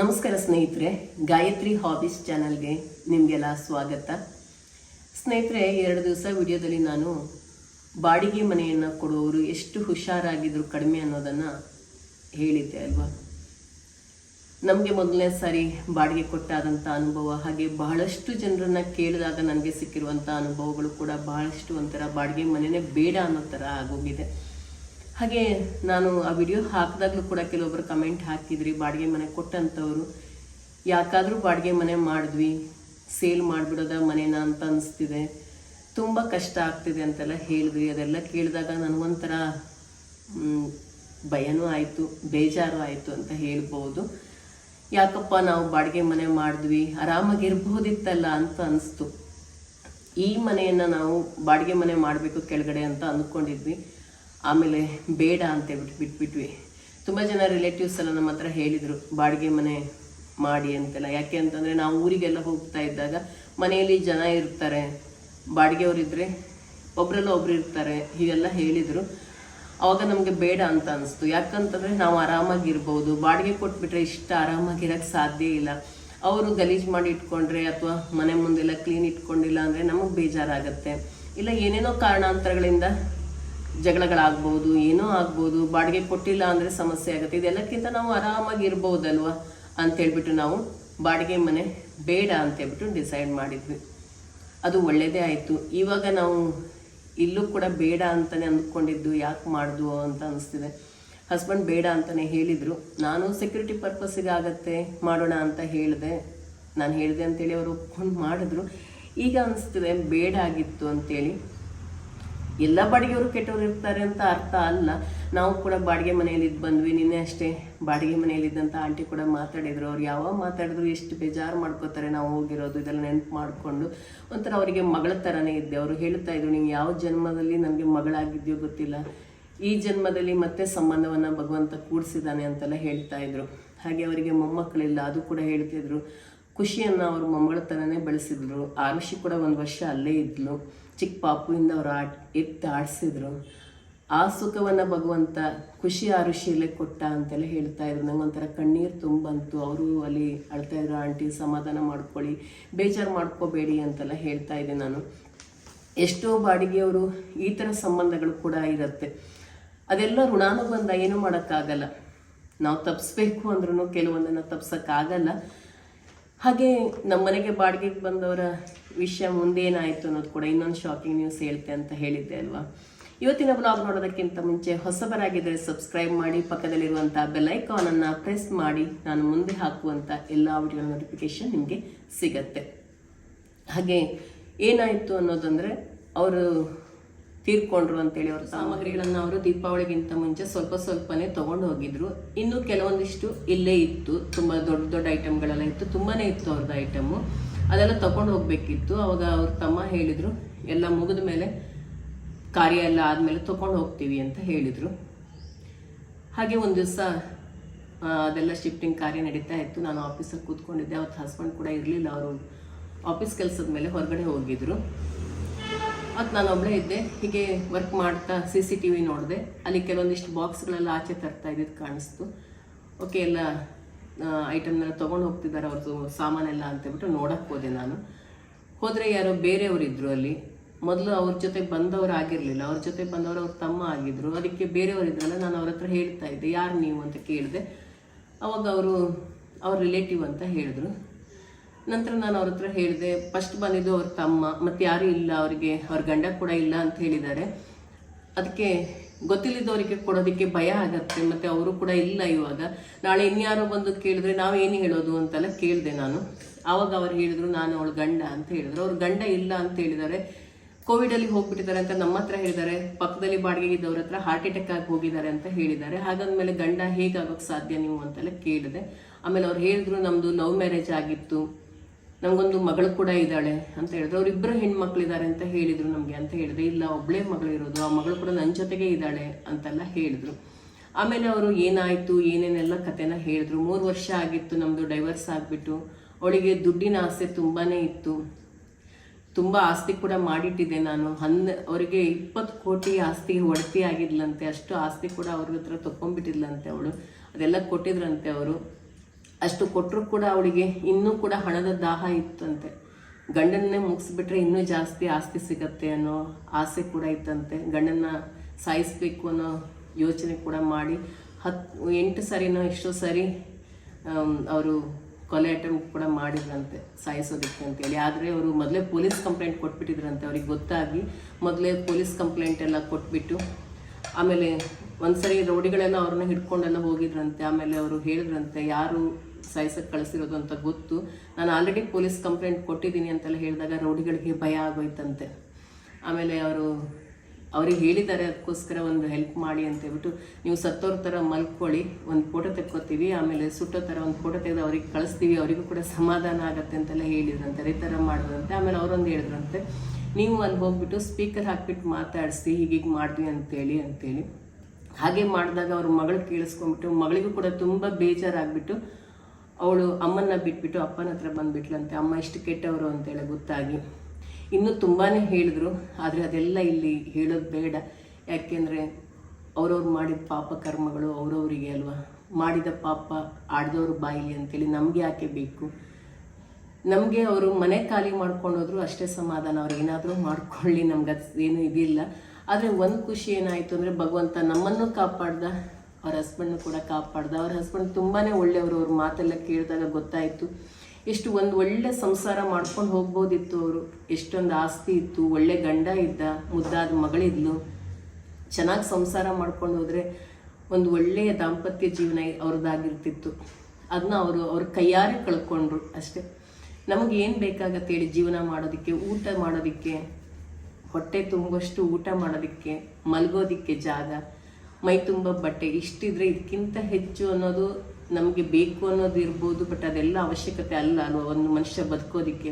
ನಮಸ್ಕಾರ ಸ್ನೇಹಿತರೆ, ಗಾಯತ್ರಿ ಹಾಬೀಸ್ ಚಾನಲ್ಗೆ ನಿಮಗೆಲ್ಲ ಸ್ವಾಗತ. ಸ್ನೇಹಿತರೆ, ಎರಡು ದಿವಸ ವಿಡಿಯೋದಲ್ಲಿ ನಾನು ಬಾಡಿಗೆ ಮನೆಯನ್ನು ಕೊಡುವವರು ಎಷ್ಟು ಹುಷಾರಾಗಿದ್ದರೂ ಕಡಿಮೆ ಅನ್ನೋದನ್ನು ಹೇಳಿದ್ದೆ ಅಲ್ವಾ? ನಮಗೆ ಮೊದಲನೇ ಸಾರಿ ಬಾಡಿಗೆ ಕೊಟ್ಟಾದಂಥ ಅನುಭವ, ಹಾಗೆ ಬಹಳಷ್ಟು ಜನರನ್ನ ಕೇಳಿದಾಗ ನನಗೆ ಸಿಕ್ಕಿರುವಂಥ ಅನುಭವಗಳು ಕೂಡ ಬಹಳಷ್ಟು ಒಂಥರ ಬಾಡಿಗೆ ಮನೆಯೇ ಬೇಡ ಅನ್ನೋ ಥರ ಆಗೋಗಿದೆ. ಹಾಗೆ ನಾನು ಆ ವಿಡಿಯೋ ಹಾಕಿದಾಗಲೂ ಕೂಡ ಕೆಲವೊಬ್ಬರು ಕಮೆಂಟ್ ಹಾಕಿದ್ರಿ, ಬಾಡಿಗೆ ಮನೆ ಕೊಟ್ಟಂಥವ್ರು ಯಾಕಾದರೂ ಬಾಡಿಗೆ ಮನೆ ಮಾಡಿದ್ವಿ ಸೇಲ್ ಮಾಡಿಬಿಡೋದ ಮನೇನ ಅಂತ ಅನಿಸ್ತಿದೆ. ತುಂಬ ಕಷ್ಟ ಆಗ್ತಿದೆ ಅಂತೆಲ್ಲ ಹೇಳಿದ್ವಿ ಅದೆಲ್ಲ ಕೇಳಿದಾಗ ನನಗೊಂಥರ ಭಯನೂ ಆಯಿತು, ಬೇಜಾರು ಆಯಿತು ಅಂತ ಹೇಳ್ಬೋದು ಯಾಕಪ್ಪ ನಾವು ಬಾಡಿಗೆ ಮನೆ ಮಾಡಿದ್ವಿ, ಆರಾಮಾಗಿರ್ಬೋದಿತ್ತಲ್ಲ ಅಂತ ಅನಿಸ್ತು. ಈ ಮನೆಯನ್ನು ನಾವು ಬಾಡಿಗೆ ಮನೆ ಮಾಡಬೇಕು ಕೆಳಗಡೆ ಅಂತ ಅಂದ್ಕೊಂಡಿದ್ವಿ ಆಮೇಲೆ ಬೇಡ ಅಂತ ಹೇಳ್ಬಿಟ್ಟು ಬಿಟ್ಬಿಟ್ವಿ. ತುಂಬ ಜನ ರಿಲೇಟಿವ್ಸ್ ಎಲ್ಲ ನಮ್ಮ ಹತ್ರ ಹೇಳಿದರು, ಬಾಡಿಗೆ ಮನೆ ಮಾಡಿ ಅಂತೆಲ್ಲ. ಯಾಕೆ ಅಂತಂದರೆ ನಾವು ಊರಿಗೆಲ್ಲ ಹೋಗ್ತಾ ಇದ್ದಾಗ ಮನೆಯಲ್ಲಿ ಜನ ಇರ್ತಾರೆ. ಬಾಡಿಗೆಯವರಿದ್ದರೆ ಒಬ್ರಲ್ಲ ಒಬ್ರು ಇರ್ತಾರೆ. ಹೀಗೆಲ್ಲ ಹೇಳಿದರು. ಅವಾಗ ನಮಗೆ ಬೇಡ ಅಂತ ಅನಿಸ್ತು. ಯಾಕಂತಂದರೆ ನಾವು ಆರಾಮಾಗಿರ್ಬೋದು. ಬಾಡಿಗೆ ಕೊಟ್ಬಿಟ್ರೆ ಇಷ್ಟು ಆರಾಮಾಗಿರೋಕ್ಕೆ ಸಾಧ್ಯ ಇಲ್ಲ. ಅವರು ಗಲೀಜು ಮಾಡಿ ಇಟ್ಕೊಂಡ್ರೆ ಅಥವಾ ಮನೆ ಮುಂದೆಲ್ಲ ಕ್ಲೀನ್ ಇಟ್ಕೊಂಡಿಲ್ಲ ಅಂದರೆ ನಮಗೆ ಬೇಜಾರಾಗುತ್ತೆ. ಇಲ್ಲ ಏನೇನೋ ಕಾರಣಾಂತರಗಳಿಂದ ಜಗಳಗಳಾಗ್ಬೋದು, ಏನೋ ಆಗ್ಬೋದು, ಬಾಡಿಗೆ ಕೊಟ್ಟಿಲ್ಲ ಅಂದರೆ ಸಮಸ್ಯೆ ಆಗುತ್ತೆ. ಇದೆಲ್ಲಕ್ಕಿಂತ ನಾವು ಆರಾಮಾಗಿ ಇರ್ಬೋದಲ್ವ ಅಂತೇಳ್ಬಿಟ್ಟು ನಾವು ಬಾಡಿಗೆ ಮನೆ ಬೇಡ ಅಂತೇಳ್ಬಿಟ್ಟು ಡಿಸೈಡ್ ಮಾಡಿದ್ವಿ. ಅದು ಒಳ್ಳೆಯದೇ ಆಯಿತು. ಇವಾಗ ನಾವು ಇಲ್ಲೂ ಕೂಡ ಬೇಡ ಅಂತಲೇ ಅಂದ್ಕೊಂಡಿದ್ದು, ಯಾಕೆ ಮಾಡಿದ್ವು ಅಂತ ಅನಿಸ್ತಿದೆ. ಹಸ್ಬೆಂಡ್ ಬೇಡ ಅಂತಲೇ ಹೇಳಿದರು. ನಾನು ಸೆಕ್ಯೂರಿಟಿ ಪರ್ಪಸ್ಸಿಗೆ ಆಗತ್ತೆ, ಮಾಡೋಣ ಅಂತ ಹೇಳಿದೆ. ನಾನು ಹೇಳಿದೆ ಅಂತೇಳಿ ಅವರು ಒಪ್ಕೊಂಡು ಮಾಡಿದ್ರು. ಈಗ ಅನಿಸ್ತಿದೆ, ಬೇಡ ಆಗಿತ್ತು ಅಂತೇಳಿ. ಎಲ್ಲ ಬಾಡಿಗೆಯವರು ಕೆಟ್ಟವರು ಇರ್ತಾರೆ ಅಂತ ಅರ್ಥ ಅಲ್ಲ. ನಾವು ಕೂಡ ಬಾಡಿಗೆ ಮನೆಯಲ್ಲಿ ಇದ್ದು ಬಂದ್ವಿ. ನಿನ್ನೆ ಅಷ್ಟೇ ಬಾಡಿಗೆ ಮನೆಯಲ್ಲಿ ಇದ್ದಂಥ ಆಂಟಿ ಕೂಡ ಮಾತಾಡಿದ್ರು. ಅವ್ರು ಯಾವಾಗ ಮಾತಾಡಿದ್ರು ಎಷ್ಟು ಬೇಜಾರು ಮಾಡ್ಕೋತಾರೆ ನಾವು ಹೋಗಿರೋದು, ಇದೆಲ್ಲ ನೆನಪು ಮಾಡಿಕೊಂಡು. ಒಂಥರ ಅವರಿಗೆ ಮಗಳ ಥರನೇ ಇದ್ದೆ. ಅವರು ಹೇಳ್ತಾ ಇದ್ರು ನೀವು ಯಾವ ಜನ್ಮದಲ್ಲಿ ನನಗೆ ಮಗಳಾಗಿದ್ಯೋ ಗೊತ್ತಿಲ್ಲ. ಈ ಜನ್ಮದಲ್ಲಿ ಮತ್ತೆ ಸಂಬಂಧವನ್ನು ಭಗವಂತ ಕೂಡಿಸಿದ್ದಾನೆ ಅಂತೆಲ್ಲ ಹೇಳ್ತಾ ಇದ್ರು. ಹಾಗೆ ಅವರಿಗೆ ಮೊಮ್ಮಕ್ಕಳಿಲ್ಲ, ಅದು ಕೂಡ ಹೇಳ್ತಿದ್ರು. ಖುಷಿಯನ್ನು ಅವರು ಮೊಮ್ಮಗಳ ಥರನೇ ಬೆಳೆಸಿದ್ರು. ಆರುಷಿ ಕೂಡ ಒಂದು ವರ್ಷ ಅಲ್ಲೇ ಇದ್ಲು. ಚಿಕ್ಕ ಪಾಪುವಿಂದ ಅವರು ಆಟ ಎತ್ತಿ ಆಡಿಸಿದ್ರು. ಆ ಸುಖವನ್ನು ಭಗವಂತ ಖುಷಿ ಆರುಷಿಯಲ್ಲೇ ಕೊಟ್ಟ ಅಂತೆಲ್ಲ ಹೇಳ್ತಾ ಇದ್ರು. ನಂಗೆ ಒಂಥರ ಕಣ್ಣೀರು ತುಂಬಂತು ಅವರು ಅಲ್ಲಿ ಅಳ್ತಾ ಇದ್ರು, ಆಂಟಿ, ಸಮಾಧಾನ ಮಾಡ್ಕೊಳ್ಳಿ. ಬೇಜಾರು ಮಾಡ್ಕೋಬೇಡಿ ಅಂತೆಲ್ಲ ಹೇಳ್ತಾ ಇದ್ದೆ ನಾನು. ಎಷ್ಟೋ ಬಾಡಿಗೆಯವರು ಈ ಥರ ಸಂಬಂಧಗಳು ಕೂಡ ಇರುತ್ತೆ. ಅದೆಲ್ಲ ಋಣಾನುಬಂಧ ಏನು ಮಾಡೋಕ್ಕಾಗಲ್ಲ. ನಾವು ತಪ್ಪಿಸ್ಬೇಕು ಅಂದ್ರೂ ಕೆಲವೊಂದನ್ನು ತಪ್ಸೋಕ್ಕಾಗಲ್ಲ. ಹಾಗೆ ನಮ್ಮ ಮನೆಗೆ ಬಾಡಿಗೆಗೆ ಬಂದವರ ವಿಷಯ ಮುಂದೇನಾಯಿತು ಅನ್ನೋದು ಕೂಡ ಇನ್ನೊಂದು ಶಾಕಿಂಗ್ ನ್ಯೂಸ್ ಹೇಳ್ತೆ ಅಂತ ಹೇಳಿದ್ದೆ ಅಲ್ವಾ? ಇವತ್ತಿನ ಬ್ಲಾಗ್ ನೋಡೋದಕ್ಕಿಂತ ಮುಂಚೆ ಹೊಸಬರಾಗಿದ್ದರೆ ಸಬ್ಸ್ಕ್ರೈಬ್ ಮಾಡಿ ಪಕ್ಕದಲ್ಲಿರುವಂಥ ಬೆಲ್ ಐಕಾನನ್ನು ಪ್ರೆಸ್ ಮಾಡಿ, ನಾನು ಮುಂದೆ ಹಾಕುವಂಥ ಎಲ್ಲ ವಿಡಿಯೋ ನೋಟಿಫಿಕೇಶನ್ ನಿಮಗೆ ಸಿಗತ್ತೆ. ಹಾಗೆ ಏನಾಯಿತು ಅನ್ನೋದಂದರೆ, ಅವರು ತೀರ್ಕೊಂಡ್ರು ಅಂತೇಳಿ ಅವರು ಸಾಮಗ್ರಿಗಳನ್ನು ಅವರು ದೀಪಾವಳಿಗಿಂತ ಮುಂಚೆ ಸ್ವಲ್ಪ ಸ್ವಲ್ಪನೇ ತಗೊಂಡು ಹೋಗಿದ್ರು. ಇನ್ನು ಕೆಲವೊಂದಿಷ್ಟು ಇಲ್ಲೇ ಇತ್ತು. ತುಂಬ ದೊಡ್ಡ ದೊಡ್ಡ ಐಟಮ್ಗಳೆಲ್ಲ ಇತ್ತು. ತುಂಬಾ ಇತ್ತು ಅವ್ರದ್ದು ಐಟಮು ಅದೆಲ್ಲ ತಗೊಂಡು ಹೋಗಬೇಕಿತ್ತು. ಅವಾಗ ಅವ್ರ ತಮ್ಮ ಹೇಳಿದರು, ಎಲ್ಲ ಮುಗಿದ ಮೇಲೆ ಕಾರ್ಯ ಎಲ್ಲ ಆದಮೇಲೆ ತೊಗೊಂಡು ಹೋಗ್ತೀವಿ ಅಂತ ಹೇಳಿದರು. ಹಾಗೆ ಒಂದು ದಿವಸ ಅದೆಲ್ಲ ಶಿಫ್ಟಿಂಗ್ ಕಾರ್ಯ ನಡೀತಾ ಇತ್ತು. ನಾನು ಆಫೀಸಲ್ಲಿ ಕೂತ್ಕೊಂಡಿದ್ದೆ. ಅವತ್ತು ಹಸ್ಬೆಂಡ್ ಕೂಡ ಇರಲಿಲ್ಲ. ಅವರು ಆಫೀಸ್ ಕೆಲಸದ ಮೇಲೆ ಹೊರಗಡೆ ಹೋಗಿದ್ರು. ಮತ್ತು ನಾನು ಒಬ್ಬಳೇ ಇದ್ದೆ, ಹೀಗೆ ವರ್ಕ್ ಮಾಡ್ತಾ ಸಿ ಸಿ ಟಿ ವಿ ನೋಡಿದೆ. ಅಲ್ಲಿ ಕೆಲವೊಂದಿಷ್ಟು ಬಾಕ್ಸ್ಗಳೆಲ್ಲ ಆಚೆ ತರ್ತಾ ಇದ್ದಿದ್ದು ಕಾಣಿಸ್ತು. ಓಕೆ ಎಲ್ಲ ಐಟಮ್ನೆಲ್ಲ ತೊಗೊಂಡು ಹೋಗ್ತಿದ್ದಾರೆ ಅವ್ರದ್ದು ಸಾಮಾನೆಲ್ಲ ಅಂತೇಳ್ಬಿಟ್ಟು ನೋಡಕ್ಕೆ ಹೋದೆ ನಾನು. ಹೋದರೆ ಯಾರೋ ಬೇರೆಯವರು ಇದ್ದರು ಅಲ್ಲಿ. ಮೊದಲು ಅವ್ರ ಜೊತೆ ಬಂದವರು ಆಗಿರಲಿಲ್ಲ. ಅವ್ರ ಜೊತೆ ಬಂದವರು ಅವ್ರ ತಮ್ಮ ಆಗಿದ್ದರು ಅದಕ್ಕೆ ಬೇರೆಯವರು ಇದ್ರಲ್ಲ ನಾನು ಅವ್ರ ಹತ್ರ ಹೇಳ್ತಾ ಇದ್ದೆ, ಯಾರು ನೀವು ಅಂತ ಕೇಳಿದೆ. ಅವಾಗ ಅವರು, ಅವ್ರ ರಿಲೇಟಿವ್ ಅಂತ ಹೇಳಿದ್ರು. ನಂತರ ನಾನು ಅವ್ರ ಹತ್ರ ಹೇಳಿದೆ ಫಸ್ಟ್ ಬಂದಿದ್ದು ಅವ್ರ ತಮ್ಮ, ಮತ್ತು ಯಾರೂ ಇಲ್ಲ ಅವರಿಗೆ, ಅವ್ರ ಗಂಡ ಕೂಡ ಇಲ್ಲ ಅಂತ ಹೇಳಿದ್ದಾರೆ. ಅದಕ್ಕೆ ಗೊತ್ತಿಲ್ಲದವರಿಗೆ ಕೊಡೋದಕ್ಕೆ ಭಯ ಆಗತ್ತೆ, ಮತ್ತು ಅವರು ಕೂಡ ಇಲ್ಲ ಇವಾಗ. ನಾಳೆ ಇನ್ಯಾರೋ ಬಂದು ಕೇಳಿದ್ರೆ ಏನು ಹೇಳೋದು ಅಂತೆಲ್ಲ ಕೇಳಿದೆ ನಾನು. ಆವಾಗ ಅವ್ರು ಹೇಳಿದ್ರು, ನಾನು ಅವಳು ಗಂಡ ಅಂತ ಹೇಳಿದ್ರು. ಅವ್ರ ಗಂಡ ಇಲ್ಲ ಅಂತ ಹೇಳಿದ್ದಾರೆ. ಕೋವಿಡಲ್ಲಿ ಹೋಗ್ಬಿಟ್ಟಿದ್ದಾರೆ ಅಂತ ನಮ್ಮ ಹತ್ರ ಹೇಳಿದ್ದಾರೆ. ಪಕ್ಕದಲ್ಲಿ ಬಾಡಿಗೆ ಇದ್ದವ್ರ ಹತ್ರ ಹಾರ್ಟ್ ಅಟ್ಯಾಕ್ ಆಗಿ ಹೋಗಿದ್ದಾರೆ ಅಂತ ಹೇಳಿದ್ದಾರೆ. ಹಾಗಾದ್ಮೇಲೆ ಗಂಡ ಹೇಗಾಗೋಕ್ಕೆ ಸಾಧ್ಯ ನೀವು ಅಂತೆಲ್ಲ ಕೇಳಿದೆ. ಆಮೇಲೆ ಅವ್ರು ಹೇಳಿದ್ರು ನಮ್ಮದು ಲವ್ ಮ್ಯಾರೇಜ್ ಆಗಿತ್ತು. ನಮಗೊಂದು ಮಗಳು ಕೂಡ ಇದ್ದಾಳೆ ಅಂತ ಹೇಳಿದ್ರು. ಅವರಿಬ್ಬರು ಹೆಣ್ಮಕ್ಳಿದ್ದಾರೆ ಅಂತ ಹೇಳಿದರು ನಮಗೆ ಅಂತ ಹೇಳಿದೆ ಇಲ್ಲ ಒಬ್ಬಳೇ ಮಗಳು ಇರೋದು, ಆ ಮಗಳು ಕೂಡ ನನ್ನ ಜೊತೆಗೆ ಇದ್ದಾಳೆ ಅಂತೆಲ್ಲ ಹೇಳಿದರು. ಆಮೇಲೆ ಅವರು ಏನಾಯಿತು, ಏನೇನೆಲ್ಲ ಕತೆನ ಹೇಳಿದ್ರು. ಮೂರು ವರ್ಷ ಆಗಿತ್ತು ನಮ್ಮದು ಡೈವರ್ಸ್ ಆಗಿಬಿಟ್ಟು. ಅವಳಿಗೆ ದುಡ್ಡಿನ ಆಸೆ ತುಂಬಾ ಇತ್ತು. ತುಂಬ ಆಸ್ತಿ ಕೂಡ ಮಾಡಿಟ್ಟಿದ್ದೆ ನಾನು. ಹನ್ನ ಅವರಿಗೆ ಇಪ್ಪತ್ತು ಕೋಟಿ ಆಸ್ತಿ ಒಡತಿ ಆಗಿದ್ಲಂತೆ. ಅಷ್ಟು ಆಸ್ತಿ ಕೂಡ ಅವ್ರ ಹತ್ರ ತಗೊಂಡ್ಬಿಟ್ಟಿದ್ಲಂತೆ ಅವಳು. ಅದೆಲ್ಲ ಕೊಟ್ಟಿದ್ರಂತೆ ಅವರು. ಅಷ್ಟು ಕೊಟ್ಟರು ಕೂಡ ಅವಳಿಗೆ ಇನ್ನೂ ಕೂಡ ಹಣದ ದಾಹ ಇತ್ತಂತೆ. ಗಂಡನ್ನೇ ಮುಗಿಸ್ಬಿಟ್ರೆ ಇನ್ನೂ ಜಾಸ್ತಿ ಆಸ್ತಿ ಸಿಗತ್ತೆ ಅನ್ನೋ ಆಸೆ ಕೂಡ ಇತ್ತಂತೆ. ಗಂಡನ್ನ ಸಾಯಿಸ್ಬೇಕು ಅನ್ನೋ ಯೋಚನೆ ಕೂಡ ಮಾಡಿ ಹತ್ತು ಎಂಟು ಸರಿನೋ ಎಷ್ಟೋ ಸರಿ ಅವರು ಕೊಲೆ ಅಟೆಂಪ್ಟ್ ಕೂಡ ಮಾಡಿದ್ರಂತೆ, ಸಾಯಿಸೋದಕ್ಕೆ ಅಂತೇಳಿ ಆದರೆ ಅವರು ಮೊದಲೇ ಪೊಲೀಸ್ ಕಂಪ್ಲೇಂಟ್ ಕೊಟ್ಬಿಟ್ಟಿದ್ರಂತೆ ಅವ್ರಿಗೆ ಗೊತ್ತಾಗಿ, ಮೊದಲೇ ಪೊಲೀಸ್ ಕಂಪ್ಲೇಂಟ್ ಎಲ್ಲ ಕೊಟ್ಬಿಟ್ಟು, ಆಮೇಲೆ ಒಂದ್ಸರಿ ರೌಡಿಗಳೆಲ್ಲ ಅವ್ರನ್ನ ಹಿಡ್ಕೊಂಡೆಲ್ಲ ಹೋಗಿದ್ರಂತೆ. ಆಮೇಲೆ ಅವರು ಹೇಳಿದ್ರಂತೆ, ಯಾರು ಸಾಯಿಸಕ್ಕೆ ಕಳಿಸಿರೋದು ಅಂತ ಗೊತ್ತು. ನಾನು ಆಲ್ರೆಡಿ ಪೊಲೀಸ್ ಕಂಪ್ಲೇಂಟ್ ಕೊಟ್ಟಿದ್ದೀನಿ ಅಂತೆಲ್ಲ ಹೇಳಿದಾಗ ರೌಡಿಗಳಿಗೆ ಭಯ ಆಗೋಯ್ತಂತೆ. ಆಮೇಲೆ ಅವರು, ಅವ್ರಿಗೆ ಹೇಳಿದ್ದಾರೆ, ಅದಕ್ಕೋಸ್ಕರ ಒಂದು ಹೆಲ್ಪ್ ಮಾಡಿ ಅಂತ ಹೇಳ್ಬಿಟ್ಟು ನೀವು ಸತ್ತೋರ ಥರ ಮಲ್ಕೊಳ್ಳಿ, ಒಂದು ಫೋಟೋ ತೆಕ್ಕೋತೀವಿ, ಆಮೇಲೆ ಸುಟ್ಟೋ ಥರ ಒಂದು ಫೋಟೋ ತೆಗೆದು ಅವ್ರಿಗೆ ಕಳಿಸ್ತೀವಿ, ಅವರಿಗೂ ಕೂಡ ಸಮಾಧಾನ ಆಗುತ್ತೆ ಅಂತೆಲ್ಲ ಹೇಳಿದ್ರಂತೆ ಈ ಥರ ಮಾಡಿದ್ರಂತೆ. ಆಮೇಲೆ ಅವರೊಂದು ಹೇಳಿದ್ರಂತೆ, ನೀವು ಅಲ್ಲಿ ಹೋಗ್ಬಿಟ್ಟು ಸ್ಪೀಕರ್ ಹಾಕ್ಬಿಟ್ಟು ಮಾತಾಡಿಸಿ ಹೀಗೀಗೆ ಮಾಡಿದ್ವಿ ಅಂತೇಳಿ ಅಂತೇಳಿ. ಹಾಗೆ ಮಾಡಿದಾಗ ಅವ್ರ ಮಗಳು ಕೇಳಿಸ್ಕೊಂಡ್ಬಿಟ್ಟು ಮಗಳಿಗೂ ಕೂಡ ತುಂಬ ಬೇಜಾರಾಗ್ಬಿಟ್ಟು ಅವಳು ಅಮ್ಮನ್ನ ಬಿಟ್ಬಿಟ್ಟು ಅಪ್ಪನ ಹತ್ರ ಬಂದ್ಬಿಟ್ಲಂತೆ. ಅಮ್ಮ ಇಷ್ಟು ಕೆಟ್ಟವರು ಅಂತೇಳಿ ಗೊತ್ತಾಗಿ. ಇನ್ನೂ ತುಂಬಾ ಹೇಳಿದ್ರು, ಆದರೆ ಅದೆಲ್ಲ ಇಲ್ಲಿ ಹೇಳೋದು ಬೇಡ. ಯಾಕೆಂದರೆ ಅವ್ರವ್ರು ಮಾಡಿದ ಪಾಪ ಕರ್ಮಗಳು ಅವರವರಿಗೆ ಅಲ್ವಾ? ಮಾಡಿದ ಪಾಪ ಆಡ್ದವ್ರ ಬಾಯಿಲಿ ಅಂತೇಳಿ ನಮಗೆ ಯಾಕೆ ಬೇಕು? ನಮಗೆ ಅವರು ಮನೆ ಖಾಲಿ ಮಾಡ್ಕೊಂಡೋದ್ರು ಅಷ್ಟೇ ಸಮಾಧಾನ. ಅವ್ರು ಏನಾದರೂ ಮಾಡ್ಕೊಳ್ಳಿ, ನಮ್ಗೆ ಅದು ಏನು ಇದಿಲ್ಲ. ಆದರೆ ಒಂದು ಖುಷಿ ಏನಾಯಿತು ಅಂದರೆ ಭಗವಂತ ನಮ್ಮನ್ನು ಕಾಪಾಡ್ದ. ಅವ್ರ ಹಸ್ಬೆಂಡ್ನು ಕೂಡ ಕಾಪಾಡ್ದ. ಅವ್ರ ಹಸ್ಬೆಂಡ್ ತುಂಬಾ ಒಳ್ಳೆಯವರು. ಅವ್ರ ಮಾತೆಲ್ಲ ಕೇಳಿದಾಗ ಗೊತ್ತಾಯಿತು. ಎಷ್ಟು ಒಂದು ಒಳ್ಳೆ ಸಂಸಾರ ಮಾಡ್ಕೊಂಡು ಹೋಗ್ಬೋದಿತ್ತು ಅವರು. ಎಷ್ಟೊಂದು ಆಸ್ತಿ ಇತ್ತು. ಒಳ್ಳೆ ಗಂಡ ಇದ್ದ, ಮುದ್ದಾದ ಮಗಳಿದ್ಲು. ಚೆನ್ನಾಗಿ ಸಂಸಾರ ಮಾಡ್ಕೊಂಡು ಹೋದರೆ ಒಂದು ಒಳ್ಳೆಯ ದಾಂಪತ್ಯ ಜೀವನ ಅವ್ರದ್ದಾಗಿರ್ತಿತ್ತು. ಅದನ್ನ ಅವರು, ಅವ್ರ ಕೈಯಾರೆ ಕಳ್ಕೊಂಡ್ರು ಅಷ್ಟೇ. ನಮಗೆ ಏನು ಬೇಕಾಗತ್ತೆ ಹೇಳಿ ಜೀವನ ಮಾಡೋದಕ್ಕೆ, ಊಟ ಮಾಡೋದಕ್ಕೆ, ಹೊಟ್ಟೆ ತುಂಬುವಷ್ಟು ಊಟ ಮಾಡೋದಕ್ಕೆ, ಮಲಗೋದಿಕ್ಕೆ ಜಾಗ. ಮೈ ತುಂಬ ಬಟ್ಟೆ. ಇಷ್ಟಿದ್ರೆ ಇದಕ್ಕಿಂತ ಹೆಚ್ಚು ಅನ್ನೋದು ನಮಗೆ ಬೇಕು ಅನ್ನೋದು ಇರ್ಬೋದು ಬಟ್ ಅದೆಲ್ಲ ಅವಶ್ಯಕತೆ ಅಲ್ಲ ಅಲ್ವಾ ಒಂದು ಮನುಷ್ಯ ಬದುಕೋದಿಕ್ಕೆ.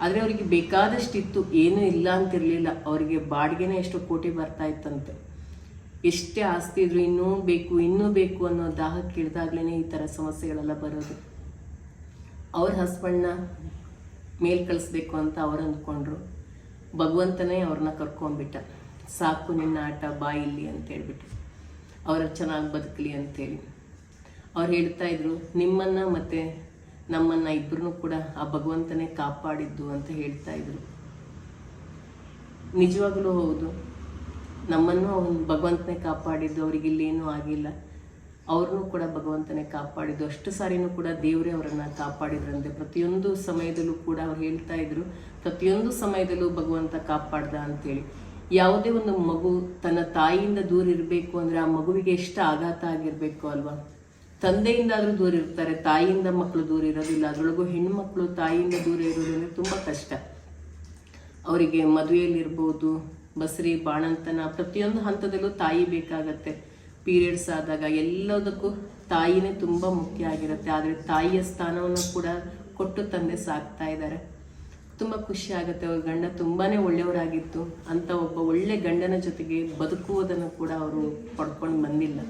ಆದರೆ ಅವರಿಗೆ ಬೇಕಾದಷ್ಟಿತ್ತು, ಏನೂ ಇಲ್ಲ ಅಂತಿರಲಿಲ್ಲ. ಅವರಿಗೆ ಬಾಡಿಗೆನೇ ಎಷ್ಟು ಕೋಟಿ ಬರ್ತಾ ಇತ್ತಂತೆ. ಎಷ್ಟೇ ಆಸ್ತಿ ಇದ್ರು ಇನ್ನೂ ಬೇಕು ಇನ್ನೂ ಬೇಕು ಅನ್ನೋ ದಾಹ ಇಳಿದಾಗ್ಲೇ ಈ ಥರ ಸಮಸ್ಯೆಗಳೆಲ್ಲ ಬರೋದು. ಅವ್ರ ಹಸ್ಬೆಂಡ್ನ ಮೇಲ್ ಕಳಿಸ್ಬೇಕು ಅಂತ ಅವ್ರು ಅಂದ್ಕೊಂಡ್ರು. ಭಗವಂತನೇ ಅವ್ರನ್ನ ಕರ್ಕೊಂಡ್ಬಿಟ್ಟ. ಸಾಕು ನಿನ್ನ ಆಟ, ಬಾ ಅಂತ ಹೇಳ್ಬಿಟ್ಟು ಅವ್ರ ಚೆನ್ನಾಗಿ ಬದುಕಲಿ ಅಂತೇಳಿ. ಅವ್ರು ಹೇಳ್ತಾ ಇದ್ರು, ನಿಮ್ಮನ್ನ ಮತ್ತೆ ನಮ್ಮನ್ನ ಇಬ್ಬರನ್ನು ಕೂಡ ಆ ಭಗವಂತನೇ ಕಾಪಾಡಿದ್ದು ಅಂತ ಹೇಳ್ತಾ ಇದ್ರು. ನಿಜವಾಗ್ಲೂ ಹೌದು. ನಮ್ಮನ್ನು ಅವನು ಭಗವಂತನೇ ಕಾಪಾಡಿದ್ದು, ಅವ್ರಿಗೆ ಇಲ್ಲೇನೂ ಆಗಿಲ್ಲ. ಅವ್ರನ್ನೂ ಕೂಡ ಭಗವಂತನೇ ಕಾಪಾಡಿದ್ದು. ಅಷ್ಟು ಸಾರಿನೂ ಕೂಡ ದೇವರೇ ಅವರನ್ನು ಕಾಪಾಡಿದ್ರಂತೆ. ಪ್ರತಿಯೊಂದು ಸಮಯದಲ್ಲೂ ಕೂಡ ಅವ್ರು ಹೇಳ್ತಾ ಇದ್ರು, ಪ್ರತಿಯೊಂದು ಸಮಯದಲ್ಲೂ ಭಗವಂತ ಕಾಪಾಡ್ದ ಅಂತೇಳಿ. ಯಾವುದೇ ಒಂದು ಮಗು ತನ್ನ ತಾಯಿಯಿಂದ ದೂರ ಇರಬೇಕು ಅಂದರೆ ಆ ಮಗುವಿಗೆ ಎಷ್ಟು ಆಘಾತ ಆಗಿರಬೇಕು ಅಲ್ವಾ? ತಂದೆಯಿಂದಾದರೂ ದೂರ ಇರ್ತಾರೆ, ತಾಯಿಯಿಂದ ಮಕ್ಕಳು ದೂರ ಇರೋದಿಲ್ಲ, ಅದರೊಳಗೂ ಹೆಣ್ಮಕ್ಳು ತಾಯಿಯಿಂದ ದೂರ ಇರೋದಂದ್ರೆ ತುಂಬ ಕಷ್ಟ. ಅವರಿಗೆ ಮದುವೆಯಲ್ಲಿರ್ಬೋದು, ಬಸರಿ, ಬಾಣಂತನ, ಪ್ರತಿಯೊಂದು ಹಂತದಲ್ಲೂ ತಾಯಿ ಬೇಕಾಗತ್ತೆ. ಪೀರಿಯಡ್ಸ್ ಆದಾಗ ಎಲ್ಲದಕ್ಕೂ ತಾಯಿನೇ ತುಂಬ ಮುಖ್ಯ ಆಗಿರುತ್ತೆ. ಆದರೆ ತಾಯಿಯ ಸ್ಥಾನವನ್ನು ಕೂಡ ಕೊಟ್ಟು ತಂದೆ ಸಾಕ್ತಾ ಇದ್ದಾರೆ. ತುಂಬ ಖುಷಿ ಆಗುತ್ತೆ. ಅವ್ರ ಗಂಡ ತುಂಬಾ ಒಳ್ಳೆಯವರಾಗಿತ್ತು. ಅಂತ ಒಬ್ಬ ಒಳ್ಳೆ ಗಂಡನ ಜೊತೆಗೆ ಬದುಕುವುದನ್ನು ಕೂಡ ಅವರು ಪಡ್ಕೊಂಡು ಬಂದಿಲ್ಲ.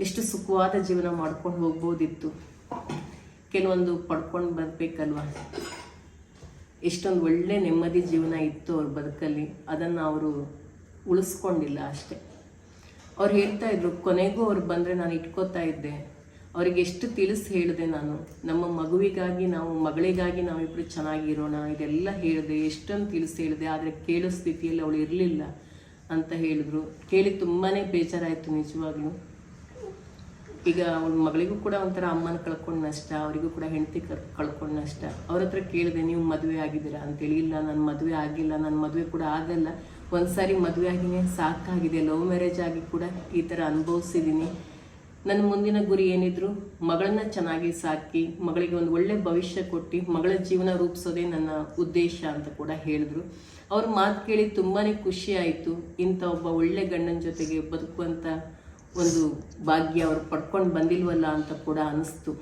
ಎಷ್ಟು ಸುಖವಾದ ಜೀವನ ಮಾಡ್ಕೊಂಡು ಹೋಗ್ಬೋದಿತ್ತು. ಕೆಲವೊಂದು ಪಡ್ಕೊಂಡು ಬರಬೇಕಲ್ವ? ಎಷ್ಟೊಂದು ಒಳ್ಳೆ ನೆಮ್ಮದಿ ಜೀವನ ಇತ್ತು ಅವ್ರ ಬದುಕಲ್ಲಿ. ಅದನ್ನು ಅವರು ಉಳಿಸ್ಕೊಂಡಿಲ್ಲ ಅಷ್ಟೆ. ಅವ್ರು ಹೇಳ್ತಾ ಇದ್ರು, ಕೊನೆಗೂ ಅವ್ರು ಬಂದರೆ ನಾನು ಇಟ್ಕೋತಾ ಇದ್ದೆ. ಅವ್ರಿಗೆ ಎಷ್ಟು ತಿಳಿಸಿ ಹೇಳಿದೆ ನಾನು. ನಮ್ಮ ಮಗುವಿಗಾಗಿ ನಾವು, ಮಗಳಿಗಾಗಿ ನಾವಿಬ್ರು ಚೆನ್ನಾಗಿರೋಣ, ಇದೆಲ್ಲ ಹೇಳಿದೆ, ಎಷ್ಟೊಂದು ತಿಳಿಸಿ ಹೇಳಿದೆ, ಆದರೆ ಕೇಳೋ ಸ್ಥಿತಿಯಲ್ಲಿ ಅವಳು ಇರಲಿಲ್ಲ ಅಂತ ಹೇಳಿದ್ರು. ಕೇಳಿ ತುಂಬಾ ಬೇಜಾರಾಯಿತು ನಿಜವಾಗ್ಲೂ. ಈಗ ಅವಳ ಮಗಳಿಗೂ ಕೂಡ ಒಂಥರ ಅಮ್ಮನ ಕಳ್ಕೊಂಡು ನಷ್ಟ, ಅವರಿಗೂ ಕೂಡ ಹೆಂಡತಿ ಕಳ್ಕೊಂಡು ನಷ್ಟ. ಅವ್ರ ಹತ್ರ ಕೇಳಿದೆ, ನೀವು ಮದುವೆ ಆಗಿದ್ದೀರಾ? ಅಂತೇಳಿ, ಇಲ್ಲ ನನ್ನ ಮದುವೆ ಆಗಿಲ್ಲ ನನ್ನ ಮದುವೆ ಕೂಡ ಆಗಲ್ಲ. ಒಂದ್ಸಾರಿ ಮದುವೆ ಆಗಿನೇ ಸಾಕಾಗಿದೆ, ಲವ್ ಮ್ಯಾರೇಜ್ ಆಗಿ ಕೂಡ ಈ ಥರ ಅನುಭವಿಸಿದ್ದೀನಿ ನನ್ನ ಮುಂದಿನ ಗುರಿ ಏನಿದ್ರು ಮಗಳನ್ನ ಚೆನ್ನಾಗಿ ಸಾಕಿ, ಮಗಳಿಗೆ ಒಂದು ಒಳ್ಳೆ ಭವಿಷ್ಯ ಕೊಟ್ಟು ಮಗಳ ಜೀವನ ರೂಪಿಸೋದೇ ನನ್ನ ಉದ್ದೇಶ ಅಂತ ಕೂಡ ಹೇಳಿದ್ರು. ಅವ್ರ ಮಾತು ಕೇಳಿ ತುಂಬಾ ಖುಷಿ ಆಯಿತು. ಇಂಥ ಒಬ್ಬ ಒಳ್ಳೆ ಗಂಡನ ಜೊತೆಗೆ ಬದುಕುವಂಥ ಒಂದು ಭಾಗ್ಯ ಅವರು ಪಡ್ಕೊಂಡು ಬಂದಿಲ್ವಲ್ಲ ಅಂತ ಕೂಡ ಅನಿಸ್ತು.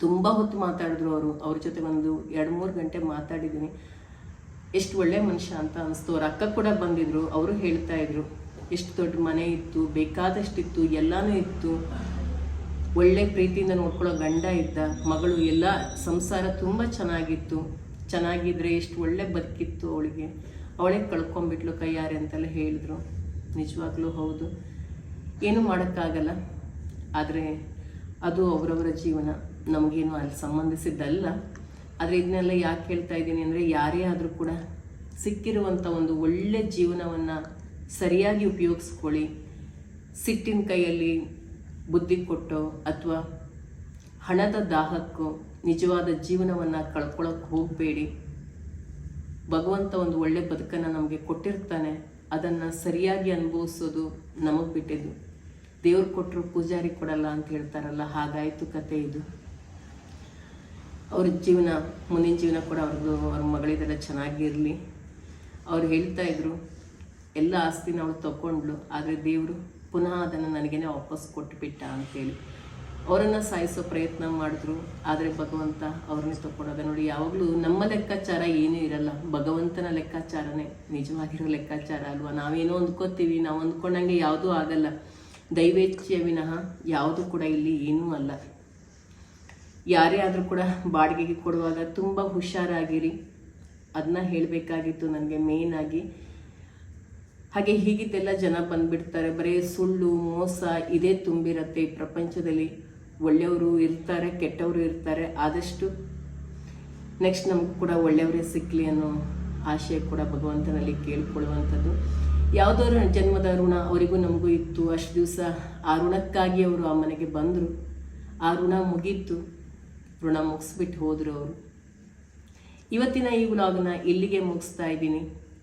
ತುಂಬ ಹೊತ್ತು ಮಾತಾಡಿದ್ರು ಅವರು. ಅವ್ರ ಜೊತೆ ಒಂದು ಎರಡು ಮೂರು ಗಂಟೆ ಮಾತಾಡಿದ್ದೀನಿ ಎಷ್ಟು ಒಳ್ಳೆ ಮನುಷ್ಯ ಅಂತ ಅನಿಸ್ತು. ಅವ್ರ ಅಕ್ಕ ಕೂಡ ಬಂದಿದ್ರು. ಅವರು ಹೇಳ್ತಾ ಇದ್ರು ಎಷ್ಟು ದೊಡ್ಡ ಮನೆ ಇತ್ತು, ಬೇಕಾದಷ್ಟಿತ್ತು, ಎಲ್ಲಾನು ಇತ್ತು. ಒಳ್ಳೆ ಪ್ರೀತಿಯಿಂದ ನೋಡ್ಕೊಳ್ಳೋ ಗಂಡ ಇದ್ದ ಮಗಳು, ಎಲ್ಲ ಸಂಸಾರ ತುಂಬ ಚೆನ್ನಾಗಿತ್ತು. ಚೆನ್ನಾಗಿದ್ರೆ ಎಷ್ಟು ಒಳ್ಳೆ ಬದುಕಿತ್ತು ಅವಳಿಗೆ. ಅವಳೇ ಕಳ್ಕೊಂಬಿಟ್ಲು ಕೈಯಾರೆ ಅಂತೆಲ್ಲ ಹೇಳಿದ್ರು. ನಿಜವಾಗ್ಲೂ ಹೌದು. ಏನೂ ಮಾಡೋಕ್ಕಾಗಲ್ಲ. ಆದರೆ ಅದು ಅವರವರ ಜೀವನ. ನಮಗೇನು ಅಲ್ಲಿ ಸಂಬಂಧಿಸಿದ್ದಲ್ಲ. ಆದರೆ ಇದನ್ನೆಲ್ಲ ಯಾಕೆ ಹೇಳ್ತಾ ಇದ್ದೀನಿ ಅಂದರೆ, ಯಾರೇ ಆದರೂ ಕೂಡ ಸಿಕ್ಕಿರುವಂಥ ಒಂದು ಒಳ್ಳೆ ಜೀವನವನ್ನು ಸರಿಯಾಗಿ ಉಪಯೋಗಿಸ್ಕೊಳ್ಳಿ. ಸಿಟ್ಟಿನ ಕೈಯಲ್ಲಿ ಬುದ್ಧಿ ಕೊಟ್ಟು ಅಥವಾ ಹಣದ ದಾಹಕ್ಕೂ ನಿಜವಾದ ಜೀವನವನ್ನು ಕಳ್ಕೊಳ್ಳೋಕೆ ಹೋಗಬೇಡಿ. ಭಗವಂತ ಒಂದು ಒಳ್ಳೆ ಬದುಕನ್ನು ನಮಗೆ ಕೊಟ್ಟಿರ್ತಾನೆ. ಅದನ್ನು ಸರಿಯಾಗಿ ಅನುಭವಿಸೋದು ನಮಗೆ ಬಿಟ್ಟಿದ್ದು. ದೇವ್ರು ಕೊಟ್ಟರು ಪೂಜಾರಿ ಕೊಡಲ್ಲ ಅಂತ ಹೇಳ್ತಾರಲ್ಲ, ಹಾಗಾಯಿತು ಕತೆ ಇದು. ಅವ್ರ ಜೀವನ, ಮುಂದಿನ ಜೀವನ ಕೂಡ ಅವ್ರದ್ದು ಅವ್ರ ಮಗಳಿದೆಲ್ಲ ಚೆನ್ನಾಗಿರಲಿ. ಅವ್ರು ಹೇಳ್ತಾ ಇದ್ರು ಎಲ್ಲ ಆಸ್ತಿನ ಅವಳು ತಗೊಂಡ್ಳು, ಆದರೆ ದೇವರು ಪುನಃ ಅದನ್ನು ನನಗೇನೆ ವಾಪಸ್ ಕೊಟ್ಟುಬಿಟ್ಟ ಅಂತೇಳಿ. ಅವರನ್ನು ಸಾಯಿಸೋ ಪ್ರಯತ್ನ ಮಾಡಿದ್ರು, ಆದರೆ ಭಗವಂತ ಅವ್ರನ್ನೇ ತಗೊಳೋದ ನೋಡಿ, ಯಾವಾಗಲೂ ನಮ್ಮ ಲೆಕ್ಕಾಚಾರ ಏನೂ ಇರಲ್ಲ, ಭಗವಂತನ ಲೆಕ್ಕಾಚಾರನೇ. ನಿಜವಾಗಿರೋ ಲೆಕ್ಕಾಚಾರ ಅಲ್ವಾ? ನಾವೇನೋ ಅಂದ್ಕೋತೀವಿ, ನಾವು ಅಂದ್ಕೊಂಡಂಗೆ ಯಾವುದೂ ಆಗಲ್ಲ. ದೈವೇಚ್ಛೆಯ ವಿನಃ ಯಾವುದು ಕೂಡ ಇಲ್ಲಿ ಏನೂ ಅಲ್ಲ. ಯಾರೇ ಆದರೂ ಕೂಡ ಬಾಡಿಗೆಗೆ ಕೊಡುವಾಗ ತುಂಬ ಹುಷಾರಾಗಿರಿ. ಅದನ್ನ ಹೇಳಬೇಕಾಗಿತ್ತು, ನನಗೆ ಮೇಯ್ನಾಗಿ ಹಾಗೆ ಹೀಗಿದ್ದೆಲ್ಲ ಜನ ಬಂದ್ಬಿಡ್ತಾರೆ. ಬರೀ ಸುಳ್ಳು, ಮೋಸ ಇದೇ ತುಂಬಿರತ್ತೆ ಈ ಪ್ರಪಂಚದಲ್ಲಿ. ಒಳ್ಳೆಯವರು ಇರ್ತಾರೆ, ಕೆಟ್ಟವರು ಇರ್ತಾರೆ. ಆದಷ್ಟು ನೆಕ್ಸ್ಟ್ ನಮಗೂ ಕೂಡ ಒಳ್ಳೆಯವರೇ ಸಿಕ್ಕಲಿ ಅನ್ನೋ ಆಶಯ ಕೂಡ ಭಗವಂತನಲ್ಲಿ ಕೇಳಿಕೊಳ್ಳುವಂಥದ್ದು. ಯಾವುದೋ ಜನ್ಮದ ಋಣ ಅವರಿಗೂ ನಮಗೂ ಇತ್ತು. ಅಷ್ಟು ದಿವಸ ಆ ಋಣಕ್ಕಾಗಿ ಅವರು ಆ ಮನೆಗೆ ಬಂದರು. ಆ ಋಣ ಮುಗೀತು. ಋಣ ಮುಗಿಸ್ಬಿಟ್ಟು ಹೋದರು ಅವರು. ಇವತ್ತಿನ ಈ ವ್ಲಾಗ್ನ ಇಲ್ಲಿಗೆ ಮುಗಿಸ್ತಾ ಇದ್ದೀನಿ.